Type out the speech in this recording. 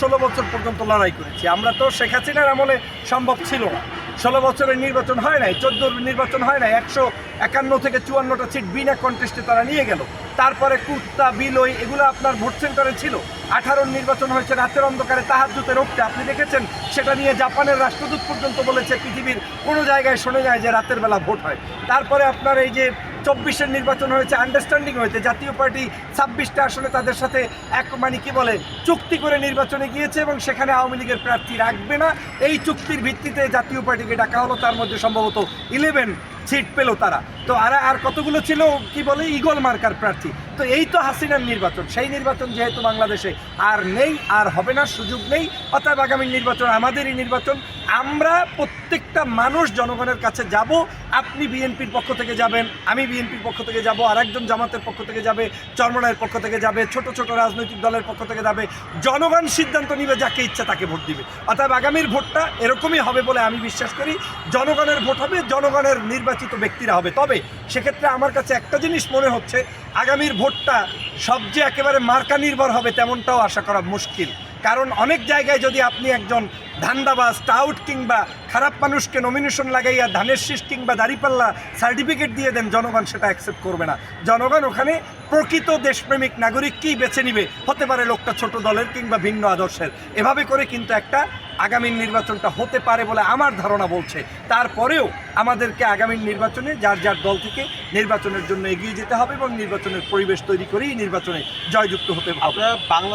ষোলো বছর পর্যন্ত লড়াই করেছি। আমরা তো শেখ হাসিনার আমলে সম্ভব ছিল না। ষোলো বছরের নির্বাচন হয় নাই, চোদ্দোর নির্বাচন হয় নাই, একশো একান্ন থেকে চুয়ান্নটা সিট বিনা কন্টেস্টে তারা নিয়ে গেল। তারপরে কুত্তা বিলই, এগুলো আপনার ভোট সেন্টারে ছিল। আঠারোর নির্বাচন হয়েছে, রাতের অন্ধকারে তাহাজুতে রোগতে আপনি দেখেছেন? সেটা নিয়ে জাপানের রাষ্ট্রদূত পর্যন্ত বলেছে, পৃথিবীর কোনো জায়গায় শোনা যায় যে রাতের বেলা ভোট হয়। তারপরে আপনার এই যে চব্বিশের নির্বাচন হয়েছে আন্ডারস্ট্যান্ডিং হয়েছে। জাতীয় পার্টি ছাব্বিশটা আসলে তাদের সাথে এক মানে কী বলে, চুক্তি করে নির্বাচনে গিয়েছে এবং সেখানে আওয়ামী লীগের প্রার্থী রাখবে না। এই চুক্তির ভিত্তিতে জাতীয় পার্টিকে ডাকা হলো, তার মধ্যে সম্ভবত ইলেভেন সিট পেল তারা। তো আর আর কতগুলো ছিল, কি বলে ইগল মার্কার প্রার্থী? তো এই তো হাসিনার নির্বাচন। সেই নির্বাচন যেহেতু বাংলাদেশে আর নেই, আর হবে না, সুযোগ নেই, অতএব আগামী নির্বাচন আমাদেরই নির্বাচন। আমরা প্রত্যেকটা মানুষ জনগণের কাছে যাব, আপনি বিএনপির পক্ষ থেকে যাবেন, আমি বিএনপির পক্ষ থেকে যাব আর একজন জামাতের পক্ষ থেকে যাবে চরমনায়ের পক্ষ থেকে যাবে, ছোট ছোট রাজনৈতিক দলের পক্ষ থেকে যাবে, জনগণ সিদ্ধান্ত নিবে, যাকে ইচ্ছা তাকে ভোট দিবে। অতএব আগামীর ভোটটা এরকমই হবে বলে আমি বিশ্বাস করি, জনগণের ভোট হবে, জনগণের নির্বাচিত ব্যক্তিরা হবে। তবে সেক্ষেত্রে আমার কাছে একটা জিনিস মনে হচ্ছে, আগামীর ভোটটা সব যে একেবারে মার্কা নির্ভর হবে তেমনটাও আশা করা মুশকিল। কারণ অনেক জায়গায় যদি আপনি একজন ধান্দাবাজ টাউট কিংবা খারাপ মানুষকে নমিনেশন লাগাইয়া ধানের শীষ কিংবা দাঁড়িপাল্লা সার্টিফিকেট দিয়ে দেন, জনগণ সেটা অ্যাকসেপ্ট করবে না। জনগণ ওখানে প্রকৃত দেশপ্রেমিক নাগরিককেই বেছে নিবে? হতে পারে লোকটা ছোট দলের কিংবা ভিন্ন আদর্শের। এভাবে করে কিন্তু একটা আগামী নির্বাচনটা হতে পারে বলে আমার ধারণা বলছে। তারপরেও আমাদেরকে আগামী নির্বাচনে যার যার দল থেকে নির্বাচনের জন্য এগিয়ে যেতে হবে এবং নির্বাচনের পরিবেশ তৈরি করেই নির্বাচনে জয়যুক্ত হতে হবে। বাংলা